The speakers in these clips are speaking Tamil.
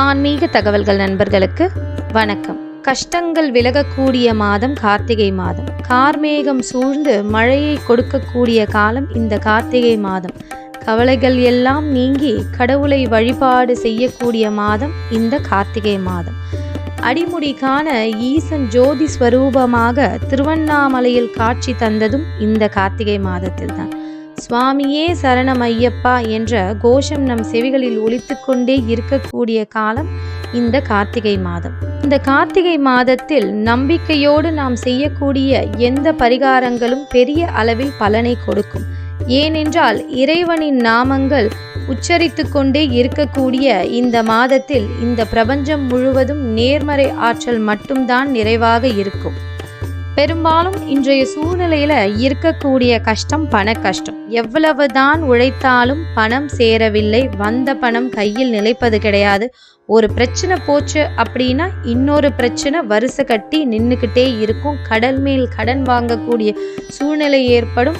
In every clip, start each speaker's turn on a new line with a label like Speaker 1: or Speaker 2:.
Speaker 1: ஆன்மீக தகவல்கள் நண்பர்களுக்கு வணக்கம். கஷ்டங்கள் விலகக்கூடிய மாதம் கார்த்திகை மாதம். கார்மேகம் சூழ்ந்து மழையை கொடுக்கக்கூடிய காலம் இந்த கார்த்திகை மாதம். கவலைகள் எல்லாம் நீங்கி கடவுளை வழிபாடு செய்யக்கூடிய மாதம் இந்த கார்த்திகை மாதம். அடிமுடி காண ஈசன் ஜோதி ஸ்வரூபமாக திருவண்ணாமலையில் காட்சி தந்ததும் இந்த கார்த்திகை மாதத்தில்தான். சுவாமியே சரணம் ஐயப்பா என்ற கோஷம் நம் செவிகளில் ஒலித்து கொண்டே இருக்கக்கூடிய காலம் இந்த கார்த்திகை மாதம். இந்த கார்த்திகை மாதத்தில் நம்பிக்கையோடு நாம் செய்யக்கூடிய எந்த பரிகாரங்களும் பெரிய அளவில் பலனை கொடுக்கும். ஏனென்றால் இறைவனின் நாமங்கள் உச்சரித்து கொண்டே இருக்கக்கூடிய இந்த மாதத்தில் இந்த பிரபஞ்சம் முழுவதும் நேர்மறை ஆற்றல் மட்டும்தான் நிறைவாக இருக்கும். பெரும்பாலும் இன்றைய சூழ்நிலையில இருக்கக்கூடிய கஷ்டம் பண கஷ்டம். எவ்வளவுதான் உழைத்தாலும் பணம் சேரவில்லை வந்த பணம் கையில் நிலைப்பது கிடையாது. ஒரு பிரச்சனை போச்சு அப்படின்னா இன்னொரு பிரச்சனை வரிசை கட்டி நின்றுக்கிட்டே இருக்கும். கடல் மேல் கடன் வாங்கக்கூடிய சூழ்நிலை ஏற்படும்.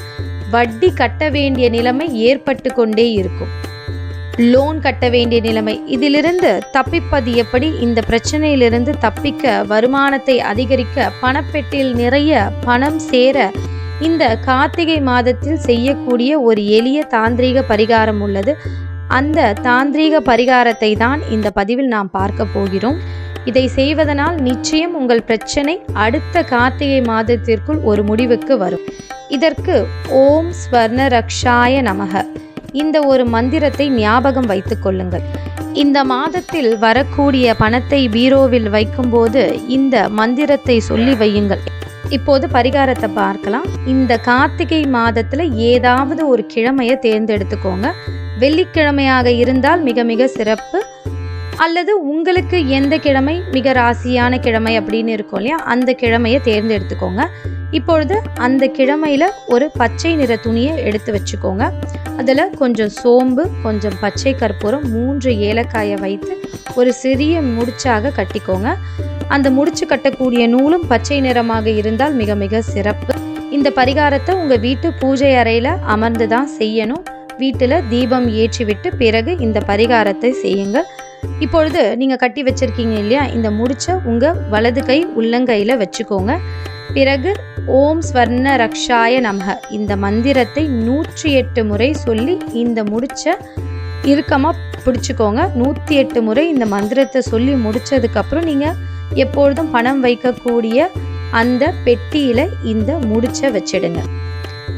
Speaker 1: வட்டி கட்ட வேண்டிய நிலைமை ஏற்பட்டு கொண்டே இருக்கும். லோன் கட்ட வேண்டிய நிலைமை. இதிலிருந்து தப்பிப்பது எப்படி? இந்த பிரச்சனையிலிருந்து தப்பிக்க வருமானத்தை அதிகரிக்க பணப்பெட்டியில் நிறைய பணம் சேர இந்த கார்த்திகை மாதத்தில் செய்யக்கூடிய ஒரு எளிய தாந்திரீக பரிகாரம் உள்ளது. அந்த தாந்திரீக பரிகாரத்தை தான் இந்த பதிவில் நாம் பார்க்க போகிறோம். இதை செய்வதனால் நிச்சயம் உங்கள் பிரச்சனை அடுத்த கார்த்திகை மாதத்திற்குள் ஒரு முடிவுக்கு வரும். இதற்கு ஓம் ஸ்வர்ண ரக்ஷாய நமக. இந்த ஒரு மந்திரத்தை ஞாபகம் வைத்துக் கொள்ளுங்கள். இந்த மாதத்தில் வரக்கூடிய பணத்தை பீரோவில் வைக்கும்போது இந்த மந்திரத்தை சொல்லி வையுங்கள். இப்போது பரிகாரத்தை பார்க்கலாம். இந்த கார்த்திகை மாதத்தில் ஏதாவது ஒரு கிழமையை தேர்ந்தெடுத்துக்கோங்க. வெள்ளிக்கிழமையாக இருந்தால் மிக மிக சிறப்பு. அல்லது உங்களுக்கு எந்த கிழமை? மிக ராசியான கிழமை அப்படின்னு இருக்கும் இல்லையா? அந்த கிழமையை தேர்ந்தெடுத்துக்கோங்க. இப்பொழுது அந்த கிழமையில் ஒரு பச்சை நிற துணியை எடுத்து வச்சுக்கோங்க. அதில் கொஞ்சம் சோம்பு கொஞ்சம் பச்சை கற்பூரம் மூன்று ஏலக்காயை வைத்து ஒரு சிறிய முடிச்சாக கட்டிக்கோங்க. அந்த முடிச்சு கட்டக்கூடிய நூலும் பச்சை நிறமாக இருந்தால் மிக மிக சிறப்பு. இந்த பரிகாரத்தை உங்கள் வீட்டு பூஜை அறையில் அமர்ந்து தான் செய்யணும். வீட்டில் தீபம் ஏற்றிவிட்டு பிறகு இந்த பரிகாரத்தை செய்யுங்கள் இப்பொழுது நீங்கள் கட்டி வச்சிருக்கீங்க இல்லையா இந்த முடிச்ச உங்கள் வலது கை உள்ளங்கையில் வச்சுக்கோங்க. பிறகு ஓம் ஸ்வர்ண ரக்ஷாய நமக. இந்த மந்திரத்தை நூற்றி எட்டு முறை சொல்லி இந்த முடிச்ச இறுக்கமாக பிடிச்சிக்கோங்க. நூற்றி எட்டு முறை இந்த மந்திரத்தை சொல்லி முடித்ததுக்கப்புறம் நீங்கள் எப்பொழுதும் பணம் வைக்கக்கூடிய அந்த பெட்டியில் இந்த முடிச்சை வச்சிடுங்க.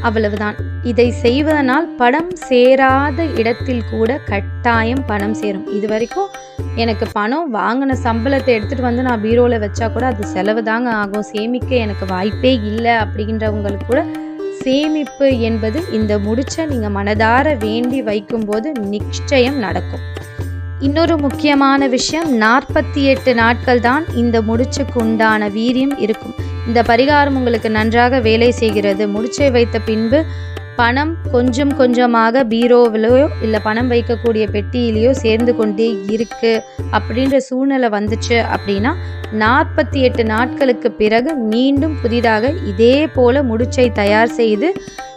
Speaker 1: அவ்வளவுதான். இதை செய்வதனால் பணம் சேராத இடத்தில் கூட கட்டாயம் பணம் சேரும். இது வரைக்கும் எனக்கு பணம் வாங்கின சம்பளத்தை எடுத்துகிட்டு வந்து நான் பீரோவில் வச்சா கூட அது செலவு தாங்க ஆகும். சேமிக்க எனக்கு வாய்ப்பே இல்லை அப்படின்றவங்களுக்கு கூட சேமிப்பு என்பது இந்த முடிச்ச நீங்கள் மனதார வேண்டி வைக்கும்போது நிச்சயம் நடக்கும். இன்னொரு முக்கியமான விஷயம் நாற்பத்தி எட்டு நாட்கள் தான் இந்த முடிச்சுக்கு உண்டான வீரியம் இருக்கும். இந்த பரிகாரம் உங்களுக்கு நன்றாக வேலை செய்கிறது. முடிச்சை வைத்த பின்பு பணம் கொஞ்சம் கொஞ்சமாக பீரோவிலையோ இல்லை பணம் வைக்கக்கூடிய பெட்டியிலையோ சேர்ந்து கொண்டே இருக்குது அப்படின்ற சூழ்நிலை வந்துச்சு அப்படின்னா நாற்பத்தி எட்டு நாட்களுக்கு பிறகு மீண்டும் புதிதாக இதே போல முடிச்சை தயார் செய்து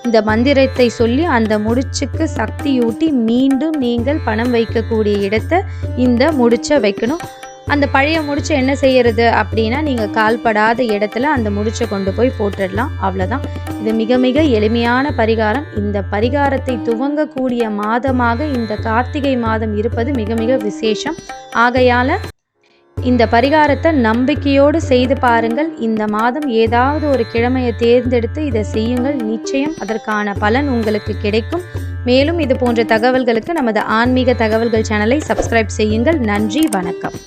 Speaker 1: இந்த மந்திரத்தை சொல்லி அந்த முடிச்சுக்கு சக்தியூட்டி மீண்டும் நீங்கள் பணம் வைக்கக்கூடிய இடத்தை இந்த முடிச்சை வைக்கணும். அந்த பழைய முடிச்ச என்ன செய்யறது அப்படின்னா நீங்கள் கால்படாத இடத்துல அந்த முடிச்சை கொண்டு போய் போட்டுடலாம். அவ்வளோதான் இது மிக மிக எளிமையான பரிகாரம். இந்த பரிகாரத்தை துவங்கக்கூடிய மாதமாக இந்த கார்த்திகை மாதம் இருப்பது மிக மிக விசேஷம். ஆகையால் இந்த பரிகாரத்தை நம்பிக்கையோடு செய்து பாருங்கள். இந்த மாதம் ஏதாவது ஒரு கிழமையை தேர்ந்தெடுத்து இதை செய்யுங்கள். நிச்சயம் அதற்கான பலன் உங்களுக்கு கிடைக்கும். மேலும் இது போன்ற தகவல்களுக்கு நமது ஆன்மீக தகவல்கள் சேனலை சப்ஸ்கிரைப் செய்யுங்கள். நன்றி வணக்கம்.